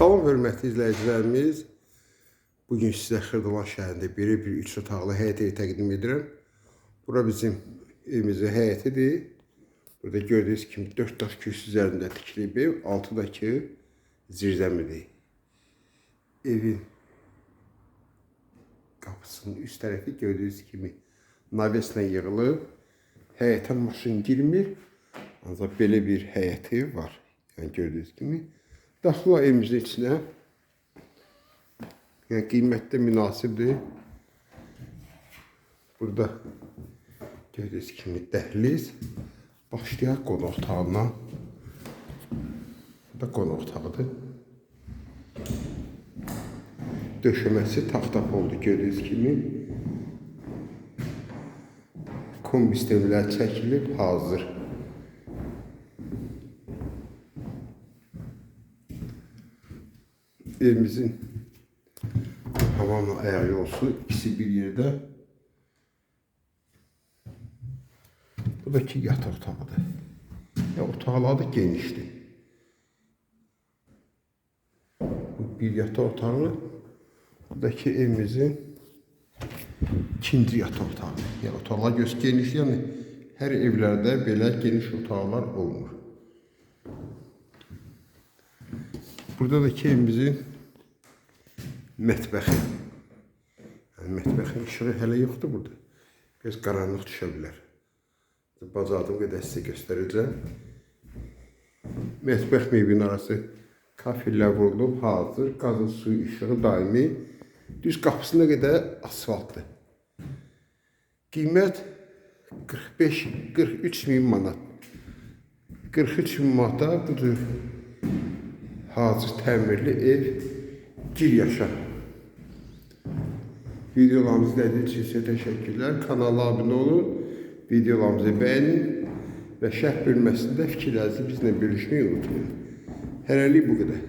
Salam hörmətli izləyicilərimiz. Bugün sizə Xırdalan şəhərində biri bir üç otaqlı həyət evi təqdim edirəm. Bura bizim evimizin həyətidir. Burada gördüyünüz kimi 4 daş kürsü üzərində tikilib ev, altıdakı zirzəmidir. Evin qapısının üst tərəfi gördüyünüz kimi naveslə yığılıb. Həyətə maşın girmir. Ancaq belə bir həyəti var. Yəni gördüyünüz kimi. Daxil olaq evimizin içinə. Yəni qiymətdə münasibdir. Burada gördüyünüz kimi dəhliz. Başlayaq qonaq otağına. Bu da qonaq otağıdır. Döşəməsi taxtapoldur gördüyünüz kimi. Kombi sistemlər çəkilib hazır. Evimizin tamamı ayağı yolsu ikisi bir yerde. Bu da iki yatak otağıdır. Ya otaqları da genişdir. Bu bir yatak otağı. Buradaki evimizin ikinci yatak otağı. Yəni otaqlar göz geniş, yəni hər evlərdə belə geniş otaqlar olmur. Burada da ki evimizin mətbəxi. Yəni mətbəxin işığı hələ yoxdur burada. Biraz qaranlıq düşə bilər. Bacardığım qədər sizə göstərəcəm. Mətbəx meyvin arası kafellər vurulub, hazır. Qazın suyu, işığı daimi. Düz qapısına qədər asfaltdır. Qiymət 45-43 min manat. 43 min manata bu cür hazır təmirli ev gir yaşa. Videolarımızı izlədiyiniz üçün sizə təşəkkürlər. Kanala abunə olun, videolarımızı bəyənin və şərh bölməsində fikirlərinizi bizlə bölüşməyi unutmayın. Hələlik bu qədər.